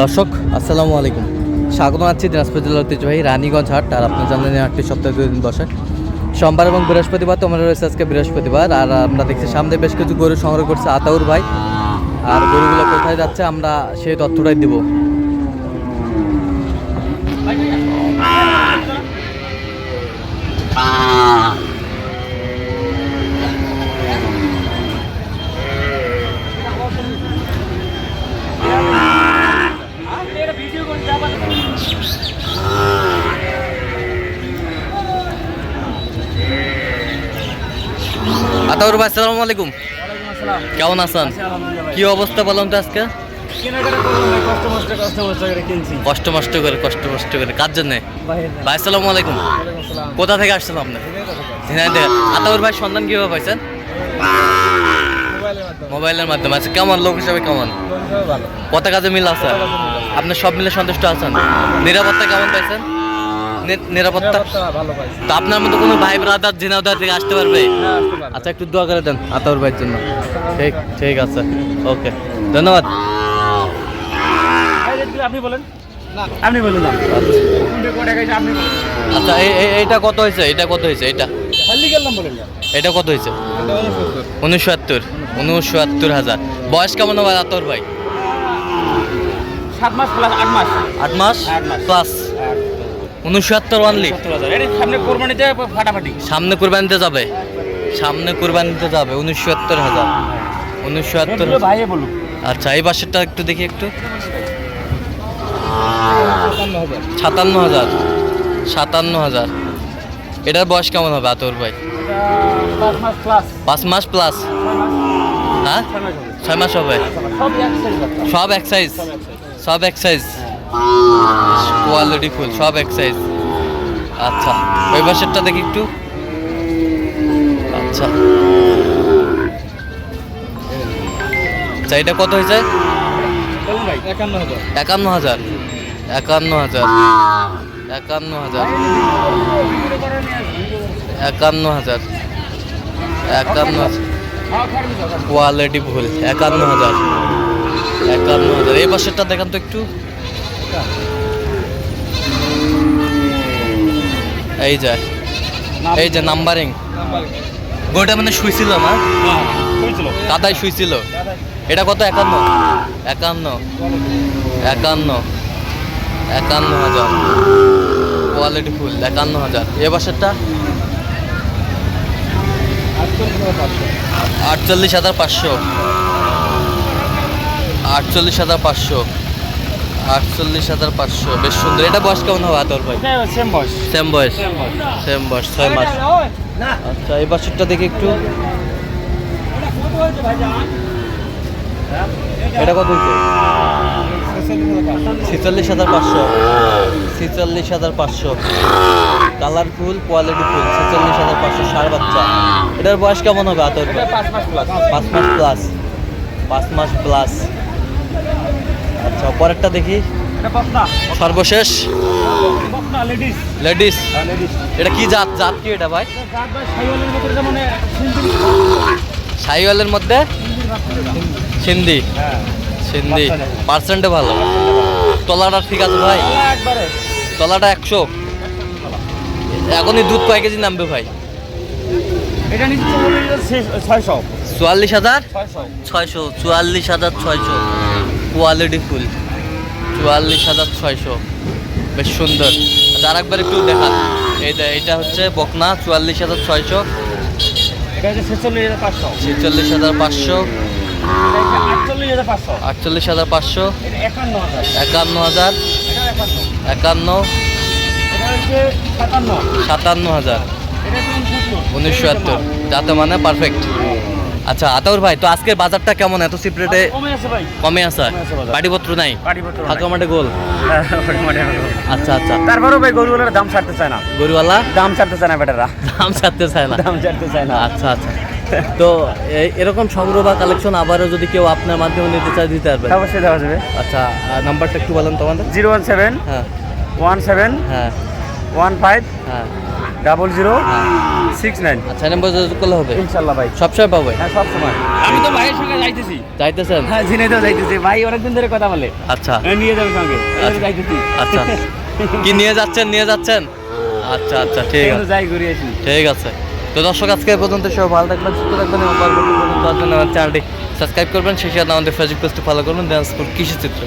দর্শক, আসসালামু আলাইকুম। স্বাগত আছি দিনাজপুর জেলার ঐতিহ্যবাহী রানীগঞ্জ হাট আর আপনার জানেন আটটি সপ্তাহে দুই দিন বসে। সোমবার এবং বৃহস্পতিবার তোমরা রয়েছে আজকে বৃহস্পতিবার, আর আমরা দেখছি সামনে বেশ কিছু গরু সংগ্রহ করছে আতাউর ভাই। আর গরুগুলো কোথায় যাচ্ছে আমরা সেই তথ্যটাই দিব। আতাউর ভাই আসসালামু আলাইকুম। কেমন আছেন? কি অবস্থা বললাম তো আজকে? কষ্ট মষ্ট করে কষ্ট মষ্ট করে কার। জন্যে? ভাই আসসালামু আলাইকুম। কোথা থেকে আসছেন আপনি? আতাউর ভাই সন্ধান কীভাবে পাইছেন? মোবাইলের মাধ্যমে। আচ্ছা কেমন? লোক হিসাবে কেমন? কত কাজে মিল আছে? আপনি সব মিলে সন্তুষ্ট আছেন? নিরাপত্তা কেমন পাইছেন? নিরাপত্তা? তো আপনার মতো কোনো ভাই ব্রাদার জিনাউদার থেকে আসতে পারবে? আচ্ছা একটু দোয়া করে দেন আতাউর ভাইয়ের জন্য। ঠিক ঠিক আছে। ওকে ধন্যবাদ। আপনি বলেন। আপনি বলুন না। আচ্ছা এই- এই- এইটা কত হয়েছে? এটা কত হয়েছে? এটা? এটা কত হয়েছে? উনসত্তর। উনসত্তর হাজার। বয়স কেমন হবে আতর ভাই? সাত মাস প্লাস আট মাস। আট মাস? আট মাস। প্লাস উনসত্তর এর সামনে কোরবানিতে ফাটাফাটি? সামনে কুরবানিতে যাবে। সামনে কুরবানিতে যাবে। উনসত্তর হাজার। উনসত্তর ভাইয়ে বলুন আচ্ছা এই বাসেরটা একটু দেখি একটু। সাতান্ন হাজার। সাতান্ন হাজার। এটার বয়স কেমন হবে আতর ভাই? পাঁচ মাস প্লাস হ্যাঁ? ছয় মাস হবে। সব এক সাইজ সব এক সাইজ সব এক সাইজ কোয়ালিটি ফুল সব এক সাইজ আচ্ছা ওই বাসেরটা দেখি একটু। আচ্ছা। আচ্ছা এটা কত হয়েছে? বলুন একান্ন হাজার। একান্ন হাজার। একান্ন হাজার। একান্ন হাজার। একান্ন হাজার। একান্ন কোয়ালিটি ভুল একান্ন হাজার। একান্ন হাজার। এই বছরটা দেখান তো একটু। এই যে এই যে নাম্বারিং গোটা মানে শুইছিল না? কাদায় শুইছিল। এটা কত? একান্ন। একান্ন। একান্ন। একান্ন হাজার। কোয়ালিটি ফুল একান্ন হাজার। এ বছরটা? আটচল্লিশ হাজার পাঁচশো। আটচল্লিশ হাজার পাঁচশো। আটচল্লিশ হাজার পাঁচশো। বেশ সুন্দর। এটা বয়স কেমন হবে আতর ভাই? সেম বয়স। সেম বয়স? সেম বয়স। ছয় মাস। আচ্ছা এই বছরটা দেখি একটু। এটা কত ছেচল্লিশ হাজার পাঁচশো। ছেচল্লিশ হাজার পাঁচশো। কালারফুল কোয়ালিটি ফুল ছেচল্লিশ হাজার পাঁচশো সার বাচ্চা। এটার বয়স কেমন হবে আতর ভাই? পাঁচ মাস প্লাস পাঁচ মাস প্লাস পাঁচ মাস প্লাস আচ্ছা পরেরটা দেখি। সর্বশেষ। লেডিস। হ্যাঁ লেডিস। এটা কি জাত? জাত কি এটা ভাই? সাইওয়ালের মধ্যে? সিন্ধি। হ্যাঁ সিন্ধি। পার্সেন্টে ভালো। তলাটা ঠিক আছে ভাই? তলাটা একশো। এখনই দুধ কয় কেজি নামবে ভাই? এটা ছয়শো। চুয়াল্লিশ হাজার? ছয়শো চুয়াল্লিশ হাজার ছয়শো। Quality full. চুয়াল্লিশ হাজার ছয়শো। বেশ সুন্দর। আচ্ছা আর একবার একটু দেখান। এইটা এটা হচ্ছে বকনা চুয়াল্লিশ হাজার ছয়শো। ছেচল্লিশ হাজার পাঁচশো। আটচল্লিশ হাজার পাঁচশো। একান্ন হাজার। একান্ন সাতান্ন। হাজার। উনিশশো একাত্তর। যাতে মানে পারফেক্ট আচ্ছা আতাউর ভাই তো আজকের বাজারটা কেমন? এত চিপ রেটে কমে আছে ভাই। কমে আছে। পাটিপত্র নাই? পাটিপত্র ফাঁকা মাঠে গোল? আচ্ছা আচ্ছা। তারপরেও ভাই গরুগুলোর দাম ছাড়তে চায় না। গরুওয়ালা? দাম ছাড়তে চায় না বেটারা। দাম ছাড়তে চায় না। দাম ছাড়তে চায় না। আচ্ছা আচ্ছা। তো এরকম সংগ্রহ বা কালেকশন আবারও যদি কেউ আপনার মাধ্যমে নিতে চায় দিতে পারবেন অবশ্যই দেওয়া যাবে। আচ্ছা আর নাম্বারটা একটু বলেন তোমাদের জিরো ওয়ান সেভেন হ্যাঁ। ওয়ান সেভেন হ্যাঁ। ওয়ান ফাইভ হ্যাঁ। ডাবল জিরো হ্যাঁ। সিক্স নাইন আচ্ছা এই যোগাযোগ করলে হবে? ইনশাল্লাহ ভাই। সবসময় পাবে? হ্যাঁ সব আমি তো ভাইয়ের সঙ্গে যাইতেছি। যাইতেছেন? হ্যাঁ ঝিনাইতেও যাইতেছি। ভাই অনেকদিন ধরে কথা বলে। আচ্ছা। হ্যাঁ, নিয়ে যাবে সঙ্গে। আচ্ছা। যাইতেছি। আচ্ছা। কি নিয়ে যাচ্ছেন নিয়ে যাচ্ছেন? আচ্ছা আচ্ছা ঠিক আছে। যাই ঘুরে আসি। ঠিক আছে। তো দর্শক আজকে পর্যন্ত সব ভালো থাকবেন সুস্থ থাকবেন এবং পরবর্তী পর্যন্ত আমার চ্যানেলটি সাবস্ক্রাইব করবেন সেই সাথে আমাদের ফেসবুক পেজটি ফলো করবেন দিনাজপুর কৃষি চিত্র